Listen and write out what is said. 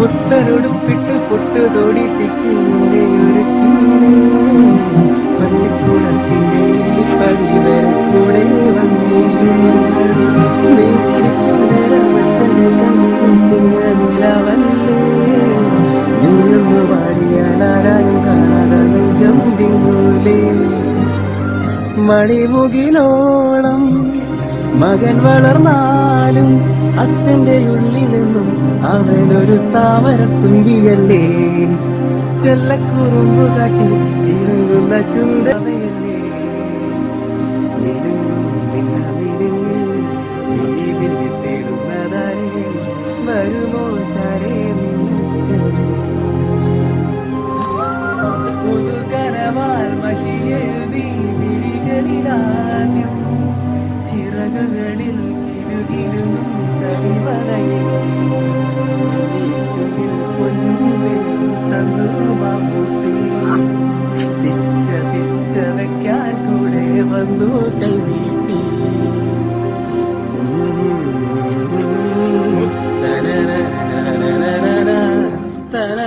പുത്തനൊടുപ്പിട്ട് പൊട്ടു തോടിപ്പിച്ച് നിന്നെ ഒരുക്കീനേ പള്ളിക്കൂടത്തിന്റെ പടി വരെ കൂടെ വന്നീരേ നീ ചിരിക്കും നേരം അച്ഛന്റെ കണ്ണിലും ചിങ്ങ നിലവല്ലേ. നീയൊന്ന് പാടിയാൽ ആരാരും കാണാതെ നെഞ്ചം മണിമുകിലോളം മകൻ വളർന്നാലും അച്ഛന്റെ ഉള്ളിൽ നിന്നും അവനൊരു താമരത്തുമ്പിയല്ലേ ചെല്ലക്കുറുമ്പു കാട്ടി ചിണുങ്ങുന്ന ചുന്തവയല്ലേ? വരുമോ வந்தோர் கை நீட்டி. தன